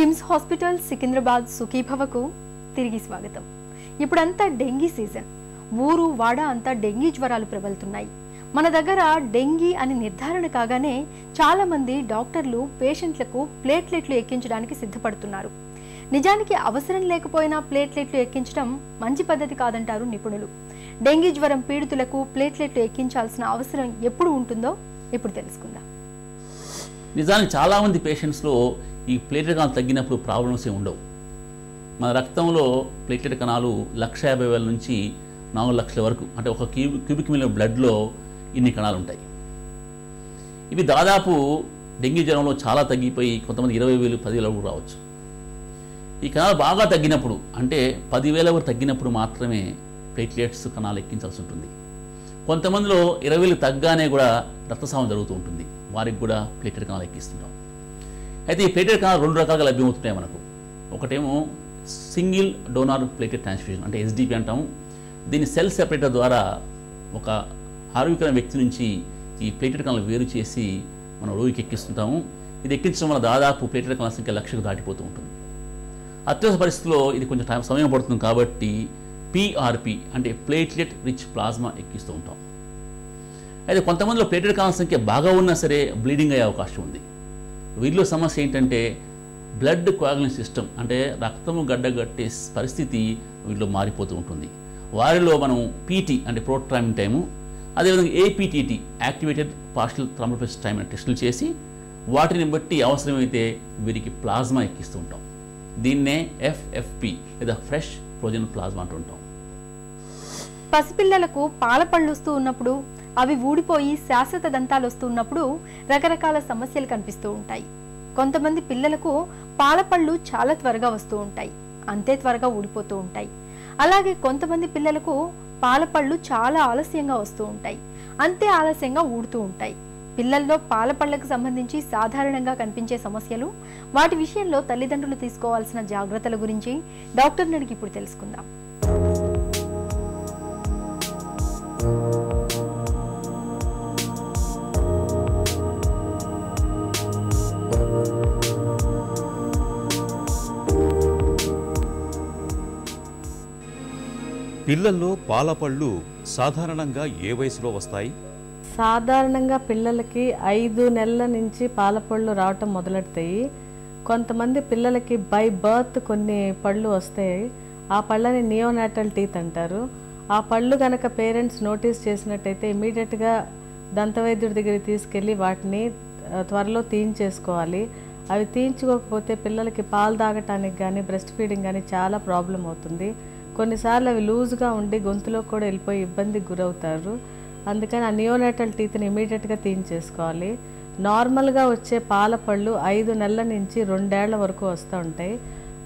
KIMS hospital Secunderabad సుఖీభవకు తిరిగి స్వాగతం. ఇప్పుడంతా డెంగీ సీజన్. ఊరు వాడ అంతా డెంగీ జ్వరాలు ప్రబలుతున్నాయి. మన దగ్గర డెంగీ అని నిర్ధారణ కాగానే చాలా మంది డాక్టర్లు పేషెంట్లకు ప్లేట్లెట్లు ఎక్కించడానికి సిద్ధపడుతున్నారు. నిజానికి అవసరం లేకపోయినా ప్లేట్లెట్లు ఎక్కించడం మంచి పద్ధతి కాదంటారు నిపుణులు. డెంగీ జ్వరం పీడితులకు ప్లేట్లెట్లు ఎక్కించాల్సిన అవసరం ఎప్పుడు ఉంటుందో ఇప్పుడు తెలుసుకుందాం. నిజానికి చాలామంది పేషెంట్స్లో ఈ ప్లేటెడ్ కణాలు తగ్గినప్పుడు ప్రాబ్లమ్స్ ఏమి ఉండవు. మన రక్తంలో ప్లేటెడ్ కణాలు లక్ష యాభై వేల నుంచి నాలుగు లక్షల వరకు అంటే ఒక క్యూబ్ క్యూబిక్ మిలియన్ బ్లడ్లో ఇన్ని కణాలు ఉంటాయి. ఇవి దాదాపు డెంగ్యూ జ్వరంలో చాలా తగ్గిపోయి కొంతమంది ఇరవై వేలు పదివేల వరకు రావచ్చు. ఈ కణాలు బాగా తగ్గినప్పుడు అంటే పదివేల వరకు తగ్గినప్పుడు మాత్రమే ప్లేట్లెట్స్ కణాలు ఎక్కించాల్సి ఉంటుంది. కొంతమందిలో ఇరవై వేలు తగ్గానే కూడా రక్తస్రావం జరుగుతూ ఉంటుంది. వారికి కూడా ప్లేటెడ్ కణాలు ఎక్కిస్తుంటాం. అయితే ఈ ప్లేటెడ్ కణాలు రెండు రకాలుగా లభ్యమవుతున్నాయి మనకు. ఒకటేమో సింగిల్ డోనార్ ప్లేటెడ్ ట్రాన్స్ఫ్యూజన్ అంటే ఎస్డిపి అంటాము. దీన్ని సెల్ సెపరేటర్ ద్వారా ఒక ఆరోగ్యకరమైన వ్యక్తి నుంచి ఈ ప్లేటెడ్ కణాలు వేరు చేసి మనం రోగికి ఎక్కిస్తుంటాము. ఇది ఎక్కించడం వల్ల దాదాపు ప్లేటెడ్ కణాల సంఖ్య లక్షకు దాటిపోతూ ఉంటుంది. అత్యవసర పరిస్థితుల్లో ఇది కొంచెం టైం సమయం పడుతుంది కాబట్టి పిఆర్పి అంటే ప్లేట్లెట్ రిచ్ ప్లాస్మా ఎక్కిస్తూ ఉంటాం. అయితే కొంతమందిలో ప్లేటెడ్ కణాల సంఖ్య బాగా ఉన్నా సరే బ్లీడింగ్ అయ్యే అవకాశం ఉంది. వీరిలో సమస్య ఏంటంటే బ్లడ్ కోయాగులేషన్ సిస్టమ్ అంటే రక్తము గడ్డగట్టే పరిస్థితి వీటిలో మారిపోతూ ఉంటుంది. వారిలో మనం పీటీ అంటే ప్రోట్రామిన్ టైము అదేవిధంగా APTT activated partial thromboplastin time అనే టెస్టులు చేసి వాటిని బట్టి అవసరమైతే వీరికి ప్లాజ్మా ఎక్కిస్తూ ఉంటాం. దీన్నే ఎఫ్ఎఫ్పి లేదా ఫ్రెష్ ప్రోజన్ ప్లాజ్మా అంటుంటాం. పసిపిల్లలకు పాల పళ్ళు వస్తూ ఉన్నప్పుడు అవి ఊడిపోయి శాశ్వత దంతాలు వస్తున్నప్పుడు రకరకాల సమస్యలు కనిపిస్తూ ఉంటాయి. కొంతమంది పిల్లలకు పాలపళ్ళు చాలా త్వరగా వస్తూ ఉంటాయి. అంతే త్వరగా ఊడిపోతూ ఉంటాయి. అలాగే కొంతమంది పిల్లలకు పాలపళ్ళు చాలా ఆలస్యంగా వస్తూ ఉంటాయి. అంతే ఆలస్యంగా ఊడుతూ ఉంటాయి. పిల్లల్లో పాలపళ్ళకు సంబంధించి సాధారణంగా కనిపించే సమస్యలు వాటి విషయంలో తల్లిదండ్రులు తీసుకోవాల్సిన జాగ్రత్తల గురించి డాక్టర్ నడికి ఇప్పుడు తెలుసుకుందాం. పిల్లల్లో పాలపళ్ళు సాధారణంగా ఏ వయసులో వస్తాయి? సాధారణంగా పిల్లలకి ఐదు నెలల నుంచి పాలపళ్ళు రావటం మొదలెడతాయి. కొంతమంది పిల్లలకి బై బర్త్ కొన్ని పళ్ళు వస్తాయి. ఆ పళ్ళని నియోనాటల్ టీత్ అంటారు. ఆ పళ్ళు కనుక పేరెంట్స్ నోటీస్ చేసినట్టయితే ఇమీడియట్గా దంతవైద్యుడి దగ్గరికి తీసుకెళ్ళి వాటిని త్వరలో తీయించేసుకోవాలి. అవి తీయించుకోకపోతే పిల్లలకి పాలు తాగటానికి కానీ బ్రెస్ట్ ఫీడింగ్ కానీ చాలా ప్రాబ్లం అవుతుంది. కొన్నిసార్లు అవి లూజ్గా ఉండి గొంతులో కూడా వెళ్ళిపోయి ఇబ్బందికి గురవుతారు. అందుకని ఆ నియోనాటల్ టీత్ని ఇమీడియట్గా తీయించేసుకోవాలి నార్మల్గా వచ్చే పాల పళ్ళు ఐదు నెలల నుంచి రెండేళ్ళ వరకు వస్తూ ఉంటాయి.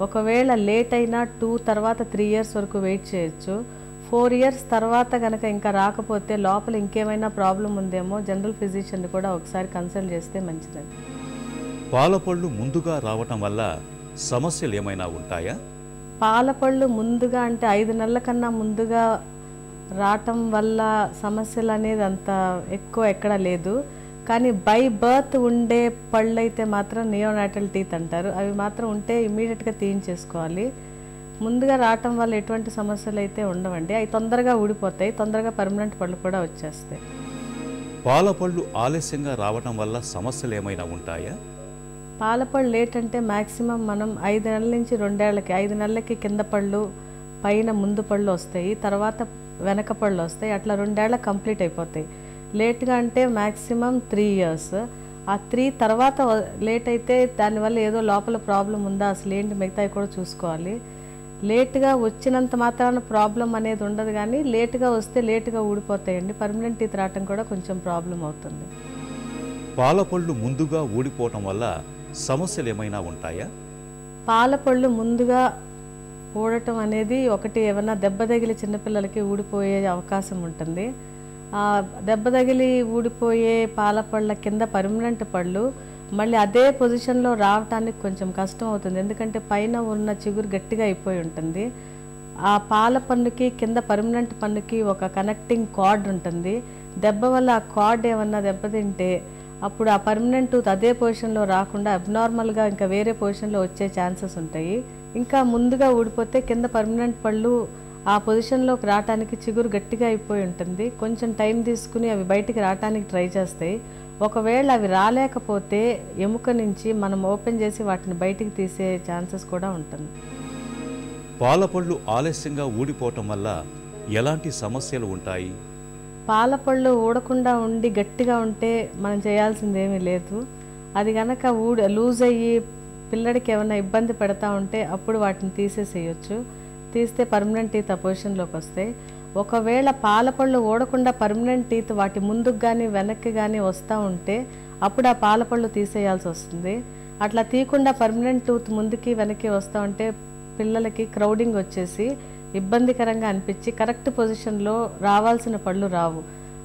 ఒకవేళ లేట్ అయినా టూ తర్వాత త్రీ ఇయర్స్ వరకు వెయిట్ చేయొచ్చు. ఫోర్ ఇయర్స్ తర్వాత కనుక ఇంకా రాకపోతే లోపల ఇంకేమైనా ప్రాబ్లం ఉందేమో జనరల్ ఫిజిషియన్ కూడా ఒకసారి కన్సల్ట్ చేస్తే మంచిది పాలపళ్ళు ముందుగా రావటం వల్ల సమస్యలు ఏమైనా ఉంటాయా? పాలపళ్ళు ముందుగా అంటే ఐదు నెలల కన్నా ముందుగా రావటం వల్ల సమస్యలు అనేది అంత ఎక్కువ ఎక్కడ లేదు. కానీ బై బర్త్ ఉండే పళ్ళు అయితే మాత్రం నియోనాటల్ టీత్ అంటారు. అవి మాత్రం ఉంటే ఇమీడియట్గా తీయించేసుకోవాలి ముందుగా రావటం వల్ల ఎటువంటి సమస్యలు అయితే ఉండవండి. అవి తొందరగా ఊడిపోతాయి. తొందరగా పర్మనెంట్ పళ్ళు కూడా వచ్చేస్తాయి. పాలపళ్ళు ఆలస్యంగా రావటం వల్ల సమస్యలు ఏమైనా ఉంటాయా? పాలపళ్ళు లేట్ అంటే మ్యాక్సిమం మనం ఐదు నెలల నుంచి రెండేళ్ళకి ఐదు నెలలకి కింద పళ్ళు పైన ముందు పళ్ళు వస్తాయి తర్వాత వెనక పళ్ళు వస్తాయి అట్లా రెండేళ్ళ కంప్లీట్ అయిపోతాయి. లేట్గా అంటే మ్యాక్సిమం త్రీ ఇయర్స్. ఆ త్రీ తర్వాత లేట్ అయితే దానివల్ల ఏదో లోపల ప్రాబ్లం ఉందా అసలు ఏంటి మిగతాయి కూడా చూసుకోవాలి. లేట్గా వచ్చినంత మాత్రాన ప్రాబ్లం అనేది ఉండదు కానీ లేట్గా వస్తే లేట్గా ఊడిపోతాయండి. పర్మనెంట్ టీత్ రావటం కూడా కొంచెం ప్రాబ్లం అవుతుంది. పాలపళ్ళు ముందుగా ఊడిపోవటం వల్ల సమస్యలు ఏమైనా ఉంటాయా? పాలపళ్ళు ముందుగా ఊడటం అనేది ఒకటి ఏమన్నా దెబ్బ తగిలి చిన్నపిల్లలకి ఊడిపోయే అవకాశం ఉంటుంది. ఆ దెబ్బ తగిలి ఊడిపోయే పాలపళ్ళ కింద పర్మనెంట్ పళ్ళు మళ్ళీ అదే పొజిషన్లో రావటానికి కొంచెం కష్టం అవుతుంది. ఎందుకంటే పైన ఉన్న చిగురు గట్టిగా అయిపోయి ఉంటుంది. ఆ పాల పన్నుకి కింద పర్మనెంట్ పన్నుకి ఒక కనెక్టింగ్ కార్డ్ ఉంటుంది. దెబ్బ వల్ల ఆ కార్డ్ ఏమన్నా దెబ్బతింటే అప్పుడు ఆ పర్మనెంట్ టూత్ అదే పొజిషన్లో రాకుండా అబ్నార్మల్గా ఇంకా వేరే పొజిషన్లో వచ్చే ఛాన్సెస్ ఉంటాయి. ఇంకా ముందుగా ఊడిపోతే కింద పర్మనెంట్ పళ్ళు ఆ పొజిషన్లోకి రావటానికి చిగురు గట్టిగా అయిపోయి ఉంటుంది. కొంచెం టైం తీసుకుని అవి బయటికి రావడానికి ట్రై చేస్తాయి. ఒకవేళ అవి రాలేకపోతే ఎముక నుంచి మనం ఓపెన్ చేసి వాటిని బయటికి తీసే ఛాన్సెస్ కూడా ఉంటుంది. పాలపళ్ళు ఆలస్యంగా ఊడిపోవటం వల్ల ఎలాంటి సమస్యలు ఉంటాయి? పాలపళ్ళు ఊడకుండా ఉండి గట్టిగా ఉంటే మనం చేయాల్సింది ఏమీ లేదు. అది కనుక ఊడ లూజ్ అయ్యి పిల్లడికి ఏమైనా ఇబ్బంది పెడతా ఉంటే అప్పుడు వాటిని తీసేసేయచ్చు. తీస్తే పర్మనెంట్ టీత్ ఆ పొజిషన్లోకి వస్తాయి ఒకవేళ పాలపళ్ళు ఊడకుండా పర్మనెంట్ టీత్ వాటి ముందుకు కానీ వెనక్కి కానీ వస్తూ ఉంటే అప్పుడు ఆ పాలపళ్ళు తీసేయాల్సి వస్తుంది. అట్లా తీయకుండా పర్మనెంట్ టూత్ ముందుకి వెనక్కి వస్తూ ఉంటే పిల్లలకి క్రౌడింగ్ వచ్చేసి ఇబ్బందికరంగా అనిపించి కరెక్ట్ పొజిషన్లో రావాల్సిన పళ్ళు రావు.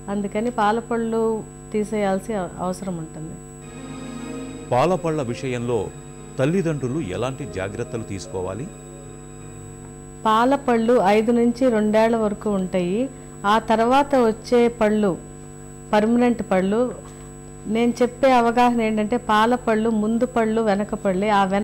అందుకని పాలపళ్ళు తీసేయాల్సి అవ- అవసరం ఉంటుంది. పాలపళ్ళ విషయంలో తల్లిదండ్రులు ఎలాంటి జాగ్రత్తలు తీసుకోవాలి? పాలపళ్ళు ఐదు నుంచి రెండేళ్ళ వరకు ఉంటాయి. ఆ తర్వాత వచ్చే పళ్ళు పర్మనెంట్ పళ్ళు నేను చెప్పే అవగాహన ఏంటంటే పాల పళ్ళు ముందు పళ్ళు వెనక పళ్ళే. ఆ వెన